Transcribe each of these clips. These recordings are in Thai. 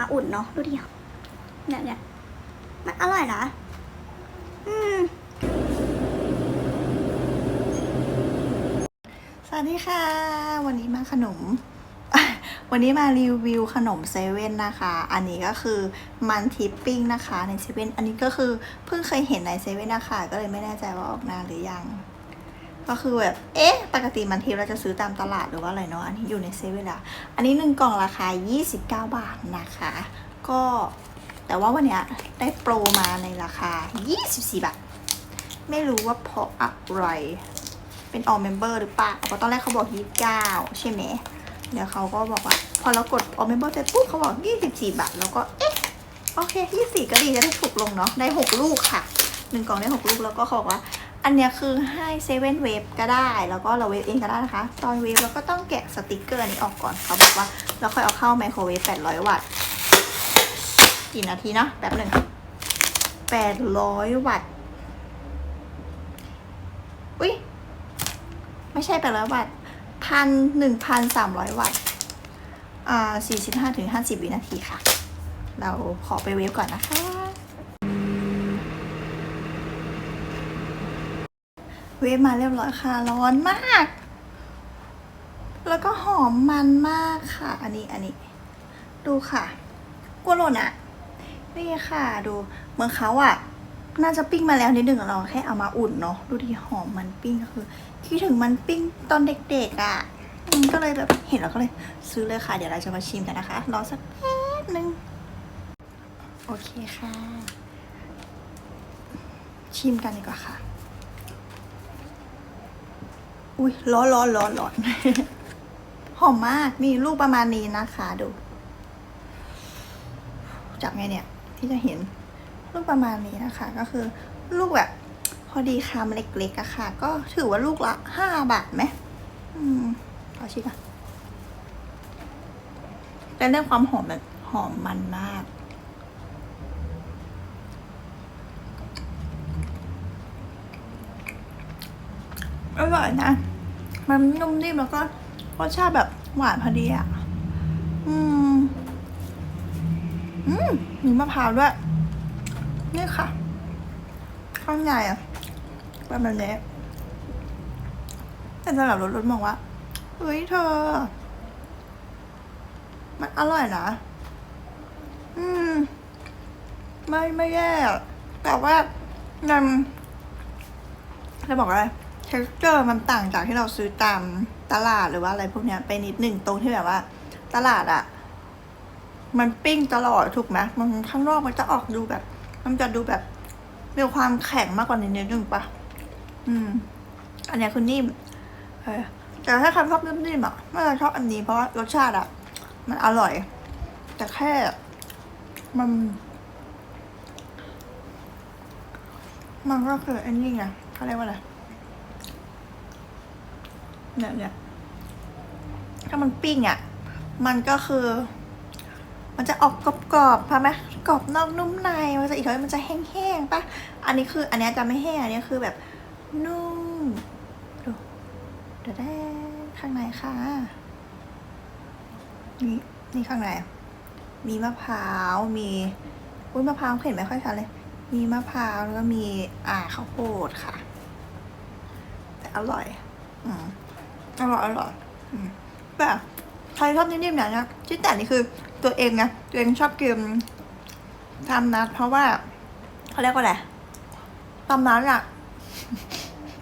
มาอุ่นเนาะดูดิเนี่ยเนี่ยมันอร่อยนะอืมสวัสดีค่ะ วันนี้มาขนม วันนี้มารีวิวขนมเซเว่นนะคะ อันนี้ก็คือมันทิปปิ้งนะคะในเซเว่นอันนี้ก็คือเพิ่งเคยเห็นในเซเว่นนะคะก็เลยไม่แน่ใจว่าออกนานหรือยัง ก็คือแบบ เอ๊ะ ปกติมันทิปเราจะซื้อตามตลาดหรือว่าอะไรเนาะ อันนี้อยู่ในเซเว่นอะอันนี้หนึ่งกล่องราคา 29 บาทนะคะ ก็แต่ว่าวันเนี้ยได้โปรมาในราคา 24 บาท ไม่รู้ว่าเพราะอะไร เป็น all member หรือเปล่าเพราะตอนแรกเขาบอก 29 ใช่ไหม เดี๋ยวเขาก็บอกว่า พอเรากด all member เสร็จปุ๊บเขาบอก 24 บาท แล้วก็ เอ๊ะ โอเค 24 ก็ดีจะได้ถูกลงเนาะ ได้ 6 ลูกค่ะหนึ่งกล่องได้ 6 ลูก แล้วก็เขาบอกว่า อันเนี้ยคือให้เซเว่นเวฟก็ได้ แล้วก็เราเวฟเองก็ได้นะคะ ตอนเวฟเราก็ต้องแกะสติกเกอร์นี้ออกก่อนเขาบอกว่าเราค่อยเอาเข้าไมโครเวฟ800 วัตต์ กี่นาทีเนาะแป๊บหนึ่ง800 วัตต์ อุ้ยไม่ใช่แปดร้อยวัตต์พันหนึ่งพันสามร้อยวัตต์ อ่าสี่สิบห้าถึงห้าสิบวินาทีค่ะ เราขอไปเวฟก่อนนะคะ เวฟมาเรียบร้อยค่ะ ร้อนมาก แล้วก็หอมมันมากค่ะ อันนี้อันนี้ ดูค่ะกลัวหล่นอะ นี่ค่ะดูเหมือนเขาอะ น่าจะปิ้งมาแล้วนิดหนึ่งเราแค่เอามาอุ่นเนาะดูที่หอมมันปิ้งก็คือคิดถึงมันปิ้งตอนเด็กๆอะ่ะก็เลยแบบเห็นแล้วก็เลยซื้อเลยค่ะ เดี๋ยวเราจะมาชิมกันนะคะรอสักแป๊บนึงโอเคค่ะ ชิมกันดีกว่าค่ะ อุ้ยร้อนร้อนร้อนร้อนหอมมากนี่ลูกประมาณนี้นะคะดู จับไงเนี่ย ที่จะเห็นลูกประมาณนี้นะคะ ก็คือลูกแบบ พอดีคำเล็กๆอะค่ะ ก็ถือว่าลูกละห้าบาทไหมอืมขอชิมก่อนแต่เรื่องความหอมแบบหอมมันมาก อร่อยนะ มันนุ่มนิ่มแล้วก็รสชาติแบบหวานพอดีอะ อืม อืมมีมะพร้าวด้วย นี่ค่ะ ข้างในอะเป็นแบบนี้แต่สำหรับรถรถมองว่าเฮ้ยเธอ มันอร่อยนะ อืม ไม่ไม่แย่ แต่ว่ามันจะบอกอะไร เท็กเจอร์มันต่างจากที่เราซื้อตามตลาดหรือว่าอะไรพวกเนี้ยไปนิดหนึ่งตรงที่แบบว่า ตลาดอะมันปิ้งตลอดถูกไหมมันข้างนอกมันจะออกดูแบบ มันจะดูแบบมีความแข็งมากกว่านิดนิดนึงปะอืม อันนี้คือนิ่มเออแต่ถ้าใครชอบนิ่มๆอะไม่ชอบอันนี้เพราะว่ารสชาติอะ มันอร่อย แต่แค่ มัน มันก็คืออ้นี่ไงเขาเรียกว่าอะไร เนี่ยเนี่ยถ้ามันปิ้งอะ มันก็คือ มันจะออกกรอบๆพอไหมกรอบนอกนุ่มใน มันจะอีกหน่อยมันจะแห้งๆปะอันนี้คือ อันนี้จะไม่แห้ง อันนี้คือแบบนุ่ม ดูเดี๋ยวได้ข้างในค่ะ นี่นี่ข้างใน มีมะพร้าว มีอุ้ยมะพร้าวเห็นไม่ค่อยชัดเลย มีมะพร้าวแล้วก็มีอ่าข้าวโพดค่ะ แต่อร่อย อืม อร่อยอร่อยแบบใครชอบนิ่มๆอย่างเนี้ยที่แต่นี่คือตัวเองนะตัวเองชอบกินทำนัดเพราะว่าเขาเรียกว่าอะไรทำนัดอะ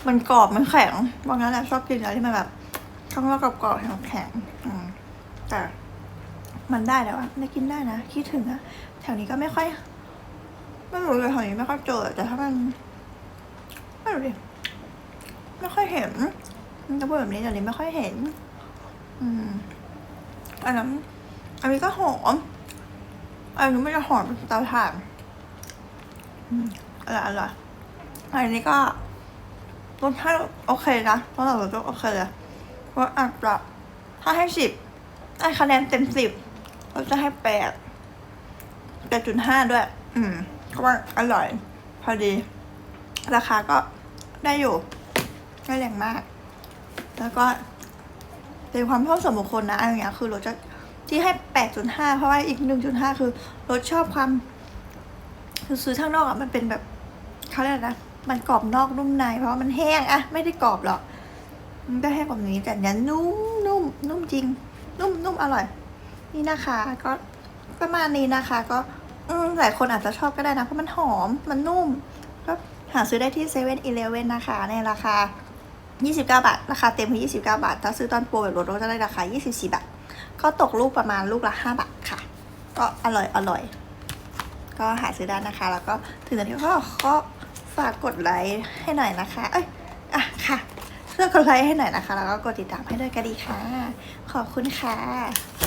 มันกรอบมันแข็งบางงั้นอะชอบกินอะไรที่มันแบบข้างนอกกรอบๆแข็งๆแต่มันได้แล้วอะได้กินได้นะคิดถึงอะแถวนี้ก็ไม่ค่อยไม่รู้เลยแถวนี้ไม่ค่อยเจอแต่ถ้ามันไม่รู้ดิไม่ค่อยเห็น จะพูดแบบนี้เดี๋ยวนี้ไม่ค่อยเห็น อืม อันนั้น อันนี้ก็หอม อันนี้ไม่ได้หอมเตาถ่านอร่อยอร่อยอันนี้ก็รสชาติโอเคนะเพราะเราก็โอเคเลยเพราะอาจจะถ้าให้สิบให้คะแนนเต็มสิบเราจะให้แปดแปดจุดห้าด้วย อืมเพราะว่าอร่อย พอดี ราคาก็ได้อยู่ ไม่แรงมาก แล้วก็เป็นความชอบส่วนบุคคลนะอะไรเงี้ยคือราจะที่ให้8.5เพราะว่าอีก1.5คือรสชอบความคือซื้อข้างนอกอะมันเป็นแบบเขาเรียกนะมันกรอบนอกนุ่มใน เพราะว่ามันแห้งอะไม่ได้กรอบหรอกมันก็แห้งกว่านี้แต่เนี้ยนุ่มนุ่มนุ่มจริง นุ่มนุ่มอร่อย นี่นะคะ ก็ประมาณนี้นะคะ ก็อืหลายคนอาจจะชอบก็ได้นะเพราะมันหอมมันนุ่ม ก็หาซื้อได้ที่เซเว่นอีเลเว่นนะคะ ในราคา 29 บาท ราคาเต็มคือ 29 บาท ถ้าซื้อตอนโปรแบบลดก็จะได้ราคา 24 บาทก็ตกลูกประมาณลูกละ 5 บาทค่ะ ก็อร่อยอร่อย ก็หาซื้อได้นะคะ แล้วก็ถึงตอนนี้ก็ก็ฝากกดไลค์ให้หน่อยนะคะ เอ้ย อะค่ะเพื่อกดไลค์ให้หน่อยนะคะ แล้วก็กดติดตามให้ด้วยก็ดีค่ะ ขอบคุณค่ะ